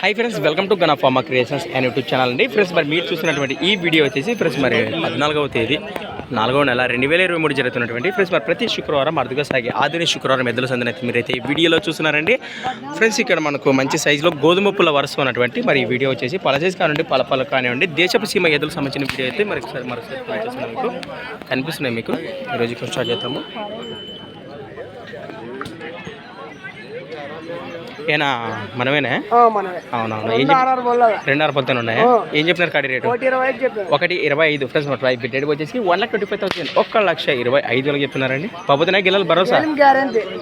Hi friends welcome to Gana creations and YouTube channel అండి. Friends మరి మీరు చూసినటువంటి ఈ వీడియో వచ్చేసి ఫ్రెండ్స్ మరి పద్నాలుగవ తేదీ నాలుగవ నెల రెండు వేల ఇరవై మూడు జరుగుతున్నటువంటి ఫ్రెండ్స్ మరి ప్రతి శుక్రవారం అరుదుగా సాగే ఆధునిక శుక్రవారం ఎద్దుల సందని అయితే మీరైతే ఈ వీడియోలో చూస్తున్నారండి. ఫ్రెండ్స్ ఇక్కడ మనకు మంచి సైజులో గోధుమ పుల్ల వరుస ఉన్నటువంటి మరి ఈ వీడియో వచ్చేసి పల సైజు కానివ్వండి పల పల కానివ్వండి దేశపు సీమ ఎద్దులకు సంబంధించిన వీడియో అయితే మరి మరొకసారి మీకు కనిపిస్తున్నాయి మీకు. ఈరోజు స్టార్ట్ చేద్దాము. ఏనా? మనమేనా? మనమే. అవునవును. ఏం రెండున్నర పొద్దున ఉన్నాయా? ఏం చెప్పినారు కాడి రేటు? ఒకటి ఇరవై ఐదు ఫ్రెండ్స్ మన ప్రైస్ రేట్ వచ్చేసి one lakh twenty five thousand ఒక్క లక్ష ఇరవై ఐదు వేలకు చెప్తున్నారండి. పబ్బుతున్నా గిల్లలు భరోసా?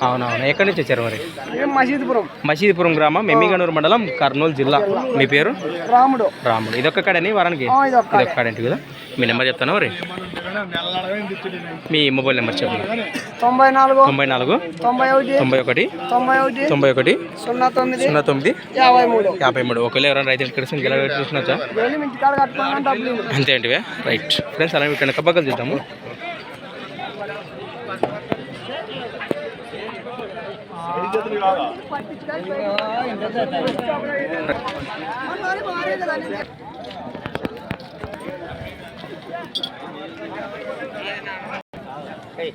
అవునవును. ఎక్కడి నుంచి వచ్చారు మరి? మసీదుపురం. మసీదుపురం గ్రామం మెమ్మిగనూరు మండలం కర్నూలు జిల్లా. మీ పేరు? రాముడు. రాముడు. ఇదొక్క కాడని వారానికి? ఇదొక్క కదా? మీ నెంబర్ చెప్తాను మరి? మీ మొబైల్ నెంబర్ చెప్పండి తొంభై నాలుగు తొంభై నాలుగు తొంభై ఒకటి తొంభై ఒకటి తొంభై ఒకటి తొంభై ఒకటి సున్నా తొమ్మిది సున్నా తొమ్మిది యాభై మూడు. యాభై మూడు. ఒకవేళ ఎవరైనా రైతు చూసినచ్చా కట్టుకున్నాం డబ్బులు ఇవ్వు. అంతే అంటివే? రైట్ ఫ్రెండ్స్ అలాగే ఇక్కడ కబ్బకలు చూద్దాము. Hey.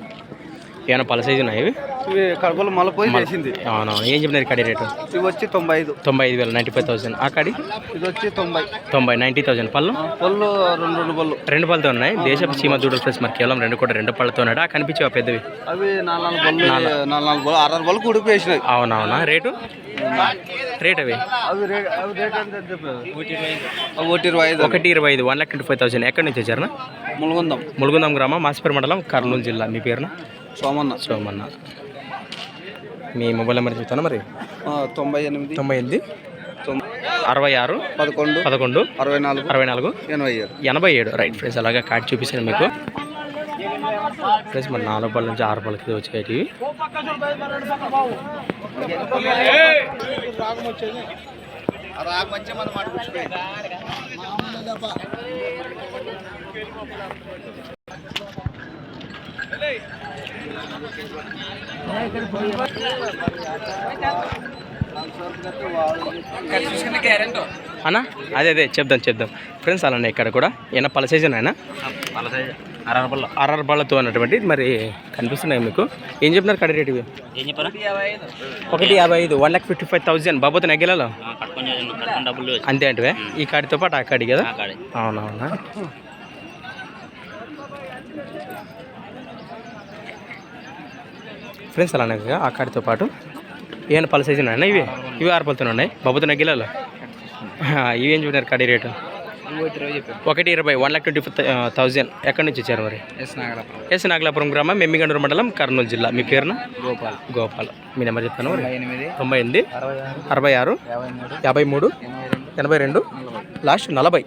ఏమైనా పల సైజు ఉన్నాయి ఇవి? ఇవి కడపలో మళ్ళీ పోయి చేసింది. అవునవును ఏం చెప్పినారు కడి రేటు? ఇవి వచ్చి తొంభై ఐదు. తొంభై ఐదు వేలు నైంటీ ఫైవ్ థౌసండ్. ఆ కడి? ఇది వచ్చి తొంభై. తొంభై నైంటీ థౌసండ్. పళ్ళు? పళ్ళు రెండు రెండు పళ్ళు. రెండు పళ్ళతో ఉన్నాయి. దేశపు సీమ దూడలు ఫ్రెండ్స్ మరి కేవలం రెండు కూడా రెండు పళ్ళతో ఉన్నాడు ఆ కనిపించేవా పెద్దవి? అవి నాలుగు పళ్ళు నాలుగు. నాలుగు పళ్ళు ఆరు పళ్ళు కుడిపి వేసినాయి అవునవునా రేటు? రేట్ అవి? ఒకటి ఇరవై ఐదు. ఒకటి ఇరవై ఐదు one lakh twenty five thousand ఎక్కడి నుంచి వచ్చారనా ములుగుందాం. ములుగుందం గ్రామం మాసిపేట మండలం కర్నూలు జిల్లా. మీ పేరున? సోమన్న. సోమన్న. మీ మొబైల్ నెంబర్ చెప్తాను మరి? తొంభై ఎనిమిది. తొంభై ఎనిమిది. అరవై ఆరు. పదకొండు. పదకొండు. అరవై నాలుగు. అరవై నాలుగు. ఎనభై ఏడు. ఎనభై ఏడు. రైట్ ఫ్రెండ్స్ అలాగే కార్డ్ చూపిస్తాను మీకు. ఫ్రెండ్స్ మరి నాలుగు పళ్ళ నుంచి ఆరు పళ్ళకి వచ్చేటివి అన్నా అదే అదే చెప్దాం చెప్దాం. ఫ్రెండ్స్ అలానే ఇక్కడ కూడా. ఏమైనా పల సైజు అయినా అరవై పళ్ళతో అన్నటువంటి మరి కనిపిస్తున్నాయి మీకు. ఏం చెప్పినారు కడ రేటు ఒకటి యాభై ఐదు one lakh fifty five thousand బాబోతు నెగ్గెలలో? అంతే అంటే ఈ కాడితో పాటు ఆ కాడి కదా? అవునవునా? ఫ్రెండ్స్ అలానే కాడితో పాటు ఏమైనా పల సైజు ఉన్నాయన్నా ఇవి? ఇవి ఆరు పలుతూనే ఉన్నాయి. బాబుతో నగ్గిలలో ఇవేం చూడారు కడి రేటు? ఒకటి ఇరవై వన్ లాక్ ట్వంటీ థౌజండ్ ఎక్కడి నుంచి వచ్చారు మరి? ఎస్ నాగరాపురం ఎస్ నాగలాపురం గ్రామం మెమ్మిగండూరు మండలం కర్నూలు జిల్లా. మీ పేరున? గోపాల్. గోపాల్. మీ నెంబర్ చెప్తాను తొంభై ఎనిమిది అరవై ఆరు యాభై మూడు ఎనభై రెండు లాస్ట్ నలభై.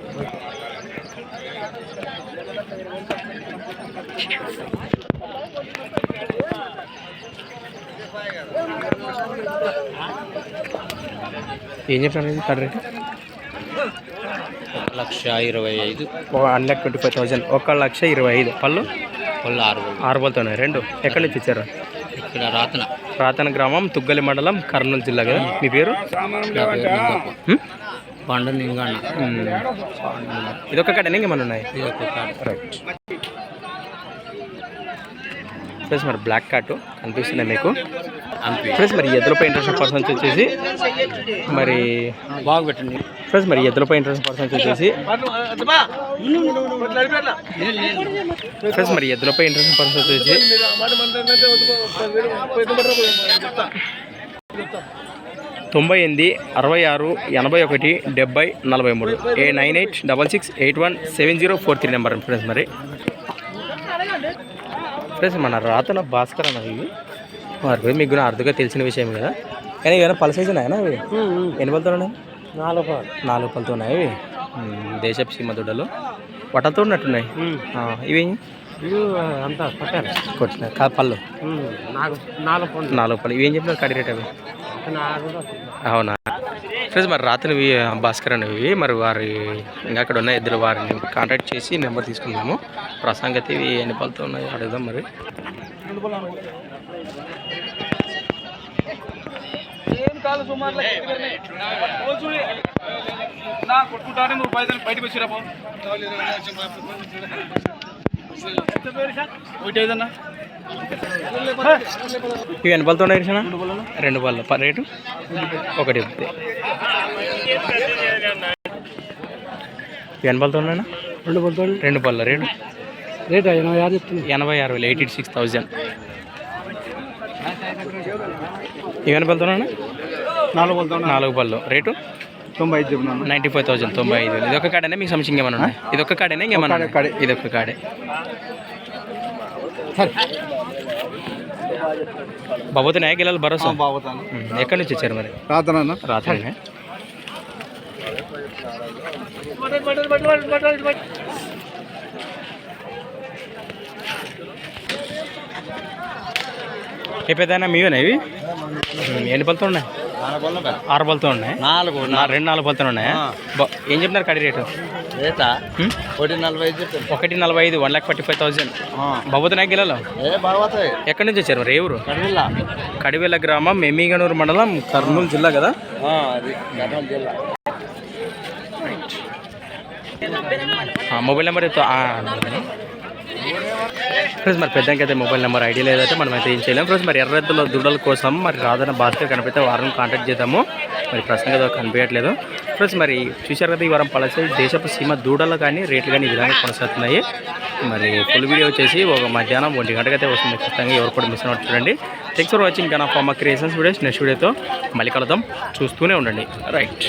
ఏం చెప్పాను కడ రేటు లక్ష ఇరవై ఐదు. One lakh twenty five thousand ఒక లక్ష ఇరవై ఐదు. పళ్ళు? వాళ్ళు ఆరు ఆరు పళ్ళతోనే రెండు. ఎక్కడి నుంచి ఇచ్చారు ఇక్కడ రాతన. రాతన గ్రామం తుగ్గలి మండలం కర్నూలు జిల్లా కదా? మీ పేరు? పండు నింగన్న. ఇదొక కడనే ఇంకేమన్నా ఉన్నాయి ఇది ఒక కాడ. రైట్ ఫ్రెండ్స్ మరి బ్లాక్ కార్ట్ కనిపిస్తున్నాయి మీకు. ఫ్రెండ్స్ మరి ఎద్దులపై ఇంట్రెస్ట్ పర్సన్స్ వచ్చేసి మరి బాగా పెట్టండి ఫ్రెండ్స్ మరి ఎద్దులపై ఇంట్రెస్ట్ పర్సన్స్ వచ్చేసి ఫ్రెండ్స్ మరి ఎద్దులపై ఇంట్రెస్ట్ పర్సన్స్ వచ్చేసి తొంభై ఎనిమిది అరవై ఆరు ఎనభై ఒకటి డెబ్బై నలభై మూడు. ఏ nine eight double six eight one seven zero four three number friends మరి. ఫ్రెండ్స్ మన రాతన భాస్కర్ అన్న ఇవి మరి మీకు కూడా అర్థంగా తెలిసిన విషయం కదా. కానీ ఏమైనా పల సైజు ఉన్నాయా ఇవి ఎన్ని పలుతో ఉన్నాయి? నాలుగు నాలుగు పలుతో ఉన్నాయి ఇవి? దేశపు సీమ దుడ్డలు. వటలతో ఉన్నట్టున్నాయి. ఇవి అంతా కొట్టిన కా పళ్ళు? నాలుగు పండు నాలుగు పళ్ళు. ఇవి ఏం చెప్పినారు? కడి రేట్ అవి? అవునా? ఫ్రెండ్స్ మరి రాత్రి భాస్కర్ అనేవి మరి వారి ఇంకా అక్కడ ఉన్న ఇద్దరు వారిని కాంటాక్ట్ చేసి నెంబర్ తీసుకున్నాము ప్రసంగతి ఇవి ఎన్ని పళ్ళతో ఉన్నాయి అడుగుదాం మరి. కొట్టుకుంటానే నువ్వు పైసలు బయటకు వచ్చిరా ఇవి ఎన్ని పళ్ళతో ఉన్నాయి రెండు పళ్ళు రేటు? ఒకటి ఇవి ఎన్ని పళ్ళతో ఉన్నాయన్నా? రెండు పడుతుంది రెండు పళ్ళు రేటు? రేట్ ఎనభై ఆరు చెప్తుంది. ఎనభై ఆరు వేలు ఎయిటీ సిక్స్ థౌజండ్. ఇవి ఎన్ని పళ్ళతో ఉన్నాయి నాలుగు పడుతుంది నాలుగు పళ్ళు రేటు? తొంభై ఐదు చెప్పినాను నైంటీ ఫైవ్ థౌసండ్ తొంభై ఐదు ఇది ఒక కాడేనా? మీకు సంథింగ్ ఏమైనా ఉన్నాయి? ఇది ఒక కాడేనా? ఇంకేమన్నా. ఇది ఒక కాడే. బాబోతున్నాయా గిల్లలు భరోసా? బాగుతాను. ఉమ్, ఎక్కడి నుంచి వచ్చారు మరి? రాతనన్నా రాత్రినే ఏ పెద్దనా మీవేనా ఇవి? ఎన్ని ఆరు పళ్ళతో ఉన్నాయి. నాలుగు రెండు నాలుగు పళ్ళతో ఉన్నాయా? ఏం చెప్తున్నారు కడి రేటు? ఒకటి నలభై ఐదు ఒకటి నలభై ఐదు one lakh forty five thousand బాబోతున్నాయా గిల్లలు ఎక్కడి నుంచి వచ్చారు ఊరు? కడివిల్లా కడివెల గ్రామం మెమీగనూరు మండలం కర్నూలు జిల్లా కదా? కర్నూలు జిల్లా. మొబైల్ నెంబర్ అయితే ఫ్రెండ్స్ మరి పెద్దానికి అయితే మొబైల్ నెంబర్ ఐడియా లేదైతే మనం అయితే ఏం చేయలేం. ఫ్రెండ్స్ మరి ఎర్రెద్దుల దుడల కోసం మరి రాధన భాస్కర్ కనిపిస్తే వారిని కాంటాక్ట్ చేద్దాము. మరి ప్రశ్నగా కదా కనిపించట్లేదు. ఫ్రెండ్స్ మరి చూశారు కదా ఈ వారం పలసే దేశపు సీమ దూడలు కానీ రేట్లు కానీ ఈ విధంగా కొనసాగుతున్నాయి. మరి ఫుల్ వీడియో వచ్చేసి ఒక మధ్యాహ్నం ఒంటి గంటకి అయితే వస్తుంది. ఖచ్చితంగా ఎవరు కూడా మిస్ అవుట్ చూడండి. Thanks for watching gun of creations videos next వీడియోతో మళ్ళీ కలుద్దాం. చూస్తూనే ఉండండి. రైట్